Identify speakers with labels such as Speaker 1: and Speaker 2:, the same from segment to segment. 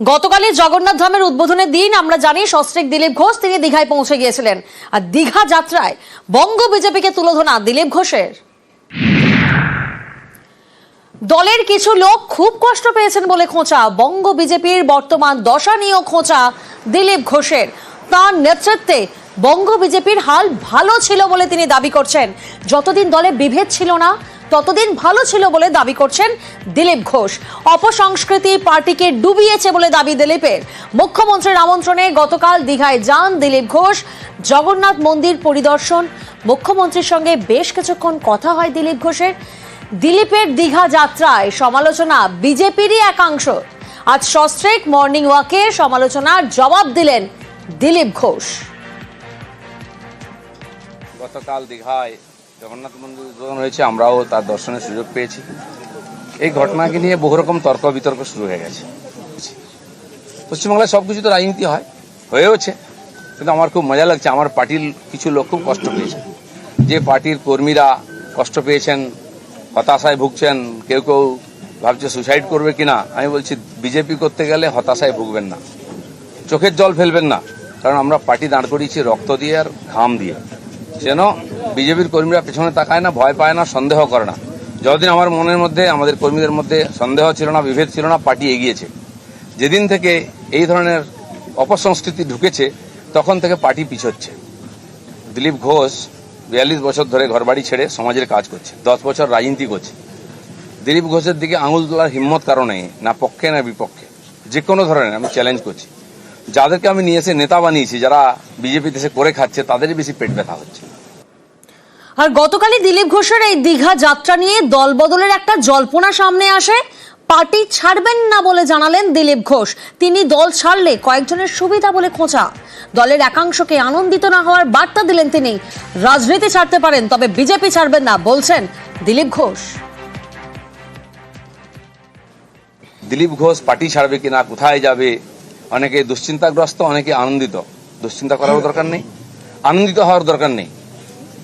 Speaker 1: গতকালের জগন্নাথ ধামের উদ্বোধনের দিন, আমরা জানি সস্ত্রিক দিলীপ ঘোষ তিনি দীঘায় পৌঁছে গিয়েছিলেন। আর দীঘা যাত্রায় বঙ্গ বিজেপিকে তুলোধনা, দিলীপ ঘোষের। দলের কিছু লোক খুব কষ্ট পেয়েছেন বলে খোঁচা। বঙ্গ বিজেপির বর্তমান দশা নিয়েও খোঁচা দিলীপ ঘোষের। তার নেতৃত্বে বঙ্গ বিজেপির হাল ভালো ছিল বলে তিনি দাবি করছেন। যতদিন দলে বিভেদ ছিল না ততদিন ভালো ছিল বলে দাবি করছেন দিলীপ ঘোষ। অপসংস্কৃতি পার্টিকে ডুবিয়েছে বলে দাবি দিলীপের। মুখ্যমন্ত্রীর আমন্ত্রণে গতকাল দীঘায় যান দিলীপ ঘোষ। জগন্নাথ মন্দির পরিদর্শন। মুখ্যমন্ত্রীর সঙ্গে বেশ কিছুক্ষণ কথা হয় দিলীপ ঘোষের। দিলীপের দীঘা যাত্রায় সমালোচনা বিজেপিরই একাংশ। আজ সস্ত্রেক মর্নিং ওয়াকে সমালোচনার জবাব দিলেন দিলীপ ঘোষ।
Speaker 2: গতকাল দীঘায় জগন্নাথ মন্দির উদ্বোধন হয়েছে, আমরাও তার দর্শনের সুযোগ পেয়েছি। এই ঘটনাকে নিয়ে বহু রকম তর্ক বিতর্ক শুরু হয়ে গেছে। পশ্চিমবাংলায় সব কিছু তো রাজনীতি হয়, হয়েওছে, কিন্তু আমার খুব মজা লাগছে, আমার পার্টির কিছু লোক খুব কষ্ট পেয়েছে। যে পার্টির কর্মীরা কষ্ট পেয়েছেন, হতাশায় ভুগছেন, কেউ কেউ ভাবছে সুসাইড করবে কিনা, আমি বলছি বিজেপি করতে গেলে হতাশায় ভুগবেন না। চোখের জল ফেলবেন না, কারণ আমরা পার্টি দাঁড় করিয়েছি রক্ত দিয়ে আর ঘাম দিয়ে। যেন বিজেপির কর্মীরা পেছনে তাকায় না, ভয় পায় না, সন্দেহ করে না। যতদিন আমার মনের মধ্যে, আমাদের কর্মীদের মধ্যে সন্দেহ ছিল না, বিভেদ ছিল না, পার্টি এগিয়েছে। যেদিন থেকে এই ধরনের অপসংস্কৃতি ঢুকেছে, তখন থেকে পার্টি পিছোচ্ছে। দিলীপ ঘোষ বিয়াল্লিশ বছর ধরে ঘরবাড়ি ছেড়ে সমাজের কাজ করছে, দশ বছর রাজনীতি করছে। দিলীপ ঘোষের দিকে আঙুল তোলার হিম্মত কারণে না পক্ষে, না বিপক্ষে। যে কোনো ধরনের আমি চ্যালেঞ্জ করছি। যাদেরকে আমি নিয়ে এসে নেতা বানিয়েছি, যারা বিজেপিতে এসে করে খাচ্ছে, তাদেরই বেশি পেট ব্যথা হচ্ছে।
Speaker 1: আর গতকালই দিলীপ ঘোষের এই দীঘা যাত্রা নিয়ে দলবদলের একটা জল্পনা সামনে আসে। পার্টি ছাড়বেন না বলে জানালেন দিলীপ ঘোষ। তিনি দল ছাড়লে কয়েকজনের সুবিধা বলে খোঁচা। দলের একাংশকে আনন্দিত না হওয়ার বার্তা দিলেন তিনি। রাজনীতি ছাড়তে পারেন, তবে বিজেপি ছাড়বেন না, বলছেন দিলীপ ঘোষ।
Speaker 2: দিলীপ ঘোষ পার্টি ছাড়বে কিনা, কোথায় যাবে, অনেকে দুশ্চিন্তাগ্রস্ত, অনেকে আনন্দিত। দুশ্চিন্তা করার দরকার নেই, আনন্দিত হওয়ার দরকার নেই।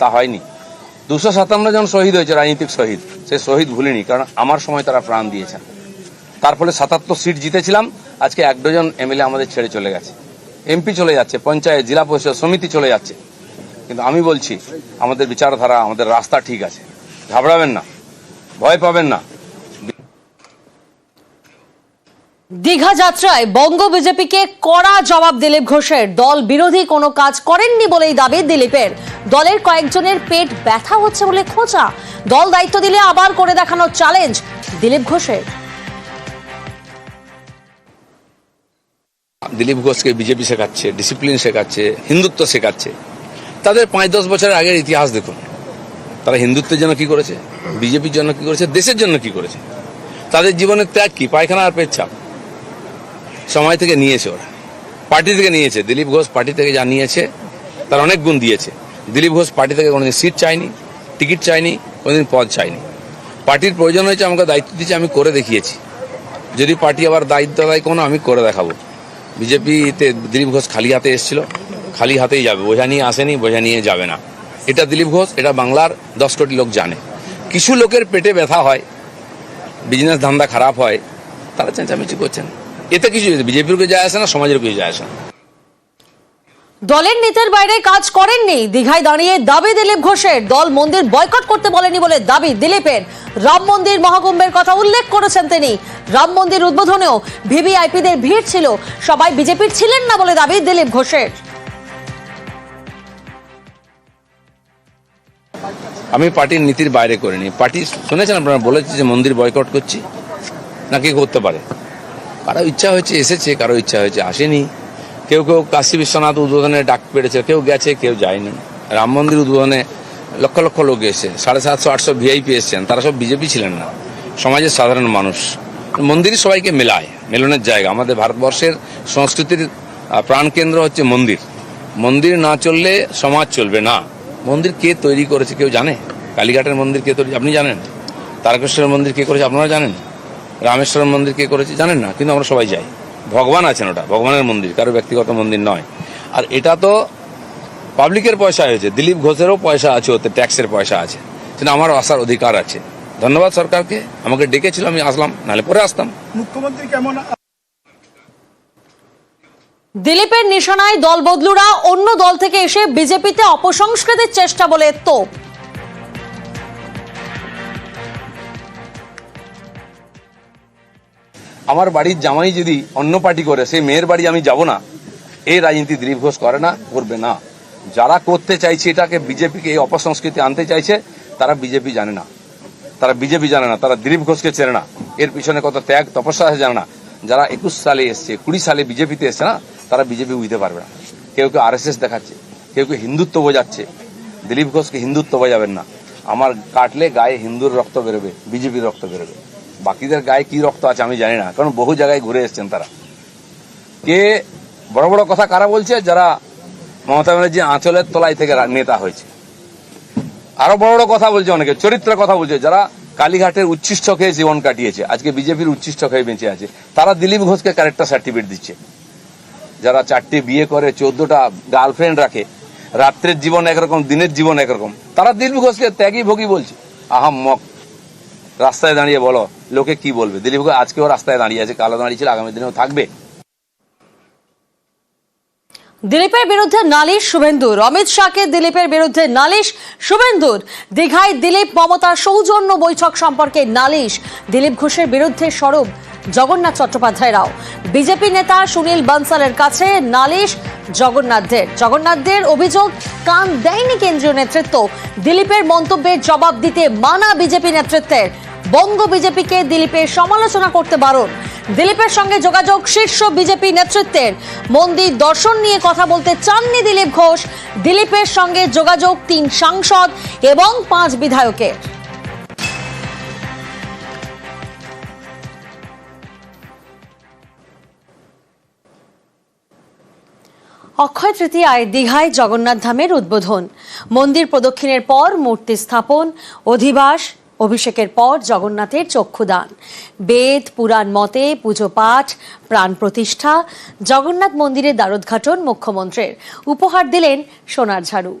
Speaker 2: তা হয়নি। দুশো সাতান্ন জন শহীদ হয়েছে, রাজনৈতিক শহীদ। সে শহীদ ভুলিনি, কারণ আমার সময় তারা প্রাণ দিয়েছেন তার ফলে সাতাত্তর সিট জিতেছিলাম, আজকে এক ডজন এমএলএ আমাদের ছেড়ে চলে গেছে। এমপি চলে যাচ্ছে, পঞ্চায়েত, জেলা পরিষদ, সমিতি চলে যাচ্ছে। কিন্তু আমি বলছি, আমাদের বিচারধারা, আমাদের রাস্তা ঠিক আছে। ঘাবড়াবেন না, ভয় পাবেন না।
Speaker 1: দীঘা যাত্রায় বঙ্গ বিজেপিকে কড়া জবাব দিলীপ ঘোষের। দল বিরোধী কোনো কাজ করেননি বলেই দাবি দিলীপের। দলের কয়েকজনের পেট ব্যথা হচ্ছে বলে খোঁচা। দল দায়িত্ব দিলে আবার করে দেখানোর চ্যালেঞ্জ দিলীপ ঘোষের।
Speaker 2: দিলীপ ঘোষকে বিজেপি শেখাচ্ছে ডিসিপ্লিন শেখাচ্ছে, হিন্দুত্ব শেখাচ্ছে। তাদের পাঁচ দশ বছরের আগের ইতিহাস দেখুন। তারা হিন্দুত্বের জন্য কি করেছে? বিজেপির জন্য কি করেছে? দেশের জন্য কি করেছে? তাদের জীবনের ত্যাগ কি? পায়খানা আর পেচ্ছাপ সময় থেকে নিয়েছে ওরা। পার্টি থেকে নিয়েছে। দিলীপ ঘোষ পার্টি থেকে যা নিয়েছে তার অনেক গুণ দিয়েছে। দিলীপ ঘোষ পার্টি থেকে কোনোদিন সিট চাইনি টিকিট চাইনি কোনোদিন পদ চাইনি পার্টির প্রয়োজন হয়েছে আমাকে দায়িত্ব দিয়েছে, আমি করে দেখিয়েছি। যদি পার্টি আবার দায়িত্ব দেয় কোনো, আমি করে দেখাবো। বিজেপিতে দিলীপ ঘোষ খালি হাতে এসেছিল, খালি হাতেই যাবে। বোঝা নিয়ে আসেনি, বোঝা নিয়ে যাবে না। এটা দিলীপ ঘোষ, এটা বাংলার দশ কোটি লোক জানে। কিছু লোকের পেটে ব্যথা হয় বিজনেস ধান্দা খারাপ হয়, তারা চেঁচামেচি করছেন। এতে কিছু বিজেপির কে যায় আসে না সমাজের কিছু যায় আসে না।
Speaker 1: দলের নীতির বাইরে কাজ করেননি দীঘায় দাঁড়িয়ে দাবি দিলীপ ঘোষের। দল মন্দির বয়কট করতে বলেনি বলে দাবি দিলীপের। রাম মন্দির মহাকুম্ভের কথা উল্লেখ করেছেন তিনি। রাম মন্দির উদ্বোধনেও ভিভিআইপিদের ভিড় ছিল সবাই বিজেপির ছিলেন না বলে দাবি দিলীপ ঘোষের।
Speaker 2: আমি পার্টির নীতির বাইরে করিনি। পার্টি শুনেছেন আপনারা বলেছি যে মন্দির বয়কট করছি নাকি করতে পারে? কারও ইচ্ছা হয়েছে, এসেছে, কারও ইচ্ছা হয়েছে, আসেনি। কেউ কেউ কাশী বিশ্বনাথ উদ্বোধনে ডাক পেড়েছে, কেউ গেছে, কেউ যায়নি। রাম মন্দির উদ্বোধনে লক্ষ লক্ষ লোক এসে, সাড়ে সাতশো, আটশো ভিআইপি এসছেন, তারা সব বিজেপি ছিলেন না। সমাজের সাধারণ মানুষ। মন্দিরই সবাইকে মেলায়, মেলনের জায়গা। আমাদের ভারতবর্ষের সংস্কৃতির প্রাণকেন্দ্র হচ্ছে মন্দির। মন্দির না চললে সমাজ চলবে না। মন্দির কে তৈরি করেছে কেউ জানে? কালীঘাটের মন্দির কে তৈরি, আপনি জানেন? তারকেশ্বরের মন্দির কে করেছে, আপনারা জানেন? রামেশ্বরের মন্দির কে করেছে জানেন না? কিন্তু আমরা সবাই যাই। ভগবান আছেন ওটা ভগবানের মন্দির কারও ব্যক্তিগত মন্দির নয়। আর এটা তো পাবলিকের পয়সা হয়েছে দিলীপ ঘোষেরও পয়সা আছে ওতে ট্যাক্সের পয়সা আছে। সেটা আমার আসার অধিকার আছে। ধন্যবাদ সরকারকে আমাকে ডেকেছিল আমি আসলাম নাহলে পরে আসতাম।
Speaker 3: মুখ্যমন্ত্রী কেমন
Speaker 1: দিলীপের নিশানায় দল বদলুরা অন্য দল থেকে এসে বিজেপিতে অপসংস্কৃতির চেষ্টা বলে তোপ।
Speaker 2: আমার বাড়ির জামাই যদি অন্য পার্টি করে, সেই মেয়ের বাড়ি আমি যাব না। এই রাজনীতি দিলীপ ঘোষ করে না, করবে না। যারা করতে চাইছে এটাকে বিজেপিকে এই অপসংস্কৃতি আনতে চাইছে, তারা বিজেপি জানে না। তারা বিজেপি জানে না, তারা দিলীপ ঘোষকে চেনে না। এর পিছনে কত ত্যাগ, তপস্যা আছে জানে না। যারা একুশ সালে এসছে, কুড়ি সালে বিজেপিতে এসছে না, তারা বিজেপি বুঝতে পারবে না। কেউ কেউ আর দেখাচ্ছে, কেউ কেউ হিন্দুত্ব বোঝাচ্ছে। দিলীপ ঘোষকে হিন্দুত্ব বোঝাবেন না। আমার কাটলে গায়ে হিন্দুর রক্ত বেরোবে, বিজেপির রক্ত বেরোবে। বাকিদের গায়ে কি রক্ত আছে আমি জানি না, কারণ বহু জায়গায় ঘুরে এসছেন তারা। কে বড় বড় কথা কারা বলছে? যারা মমতা ব্যানার্জি আঁচলের তলায় থেকে নেতা হয়েছে। আরও বড় বড় কথা বলছে অনেকে, চরিত্রের কথা বলছে, যারা কালীঘাটের উচ্ছিষ্ট খেয়ে জীবন কাটিয়েছে, আজকে বিজেপির উচ্ছিষ্ট খেয়ে বেঁচে আছে। তারা দিলীপ ঘোষকে ক্যারেক্টার সার্টিফিকেট দিচ্ছে। যারা চারটি বিয়ে করে, চোদ্দটা গার্লফ্রেন্ড রাখে, রাত্রের জীবন একরকম, দিনের জীবন একরকম, তারা দিলীপ ঘোষকে ত্যাগী ভোগী বলছে। আহাম মক রাস্তায় দাঁড়িয়ে বলো লোকে কি বলবে? দিলীপ ঘোষ আজকেও রাস্তায় দাঁড়িয়ে আছে কালো দাঁড়িয়েছিল আগামী দিনেও থাকবে?
Speaker 1: দিলীপের বিরুদ্ধে নালিশ শুভেন্দুর। অমিত শাহকে দিলীপের বিরুদ্ধে নালিশ শুভেন্দুর। দীঘায় দিলীপ, মমতা, সৌজন্য বৈঠক সম্পর্কে নালিশ। দিলীপ ঘোষের বিরুদ্ধে সরব জগন্নাথ চট্টোপাধ্যায়রাও। বিজেপি নেতা সুনীল বানসালের কাছে নালিশ জগন্নাথদের। জগন্নাথদের অভিযোগ, কান দেয়নি কেন্দ্রীয় নেতৃত্ব। দিলীপের মন্তব্যের জবাব দিতে মানা বিজেপি নেতৃত্বের। বঙ্গ বিজেপিকে দিলীপের সমালোচনা করতে বারণ। দিলীপের সঙ্গে যোগাযোগ শীর্ষ বিজেপি নেতৃত্বের। মন্দির দর্শন নিয়ে কথা বলতে চাননি দিলীপ ঘোষ। দিলীপের সঙ্গে যোগাযোগ তিন সাংসদ এবং পাঁচ বিধায়কের। অক্ষয় তৃতীয়ায় দীঘায় জগন্নাথ ধামের উদ্বোধন। মন্দির প্রদক্ষিণের পর মূর্তি স্থাপন, অধিবাস অভিষেকের পর জগন্নাথের চক্ষুদান। বেদ, পুরাণ মতে পুজো পাঠ, প্রাণ প্রতিষ্ঠা, জগন্নাথ মন্দিরের দ্বারোদ্ঘাটন মুখ্যমন্ত্রীর। উপহার দিলেন সোনার ঝাড়ু।